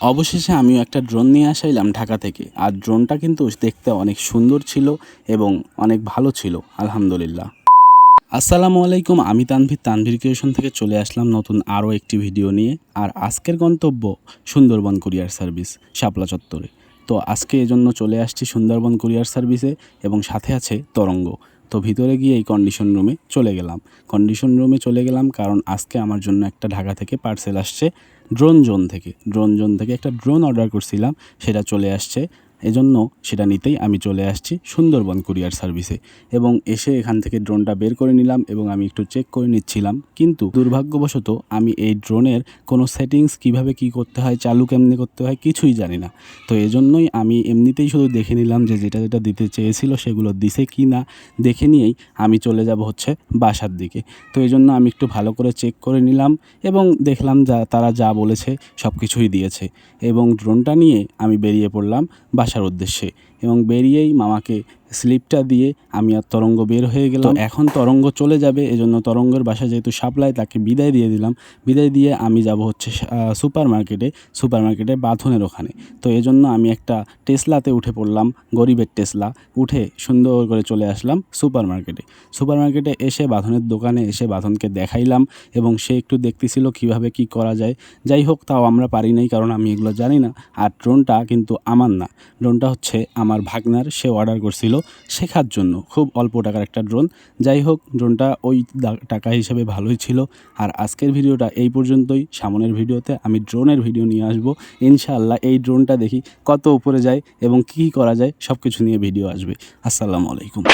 অবশেষে আমিও একটা ড্রোন নিয়ে আসাইলাম ঢাকা থেকে। আর ড্রোনটা কিন্তু দেখতে অনেক সুন্দর ছিল এবং অনেক ভালো ছিল, আলহামদুলিল্লাহ। আসসালামু আলাইকুম, আমি তানভীর। তানভীর ক্রিয়েশন থেকে চলে আসলাম নতুন আরও একটি ভিডিও নিয়ে। আর আজকের গন্তব্য সুন্দরবন কুরিয়ার সার্ভিস, শাপলা চত্বরে। তো আজকে এজন্য চলে আসছি সুন্দরবন কুরিয়ার সার্ভিসে এবং সাথে আছে তরঙ্গ। তো ভিতরে গিয়ে এই কন্ডিশন রুমে চলে গেলাম। কন্ডিশন রুমে চলে গেলাম কারণ আজকে আমার জন্য একটা ঢাকা থেকে পার্সেল আসছে। ড্রোন জোন থেকে ড্রোন জোন থেকে একটা ড্রোন অর্ডার করছিলাম সেটা চলে আসছে। এজন্য সেটা নিতেই আমি চলে আসছি সুন্দরবন কুরিয়ার সার্ভিসে এবং এসে এখান থেকে ড্রোনটা বের করে নিলাম এবং আমি একটু চেক করে নিচ্ছিলাম। কিন্তু দুর্ভাগ্যবশত আমি এই ড্রোনের কোনো সেটিংস কীভাবে কি করতে হয়, চালু কেমনে করতে হয় কিছুই জানি না। তো এজন্যই আমি এমনিতেই শুধু দেখে নিলাম যে যেটা যেটা দিতে চেয়েছিল সেগুলো দিছে কি না, দেখে নিয়েই আমি চলে যাব হচ্ছে বাসার দিকে। তো এই জন্য আমি একটু ভালো করে চেক করে নিলাম এবং দেখলাম যা তারা যা বলেছে সব কিছুই দিয়েছে এবং ড্রোনটা নিয়ে আমি বেরিয়ে পড়লাম বাসার উদ্দেশ্যে এবং বেরিয়েই মামাকে স্লিপটা দিয়ে আমি আর তরঙ্গ বের হয়ে গেলাম। এখন তরঙ্গ চলে যাবে, এজন্য তরঙ্গের বাসা যেহেতু সাপ্লাই, তাকে বিদায় দিয়ে দিলাম। বিদায় দিয়ে আমি যাব হচ্ছে সুপার মার্কেটে সুপার মার্কেটে বাঁধনের ওখানে। তো এজন্য আমি একটা টেসলাতে উঠে পড়লাম, গরিবের টেসলা। উঠে সুন্দর করে চলে আসলাম সুপার মার্কেটে সুপার মার্কেটে এসে বাঁধনের দোকানে এসে বাঁধনকে দেখাইলাম এবং সে একটু দেখতেছিল কীভাবে কি করা যায়। যাই হোক, তাও আমরা পারি নাই, কারণ আমি এগুলো জানি না। আর ড্রোনটা কিন্তু আমার না। ড্রোনটা হচ্ছে আমার ভাগনার, সে অর্ডার করছিল শেখার জন্য। খুব অল্প টাকার একটা ড্রোন যাই হোক ড্রোনটা ওই টাকা হিসেবে ভালোই ছিল। আর আজকের ভিডিওটা এই পর্যন্তই। সামনের ভিডিওতে আমি ড্রোনের ভিডিও নিয়ে আসব। ইনশাআল্লাহ এই ড্রোনটা দেখি কত উপরে যায় এবং কি করা যায় সব কিছু নিয়ে ভিডিও আসবে। আসসালামু আলাইকুম।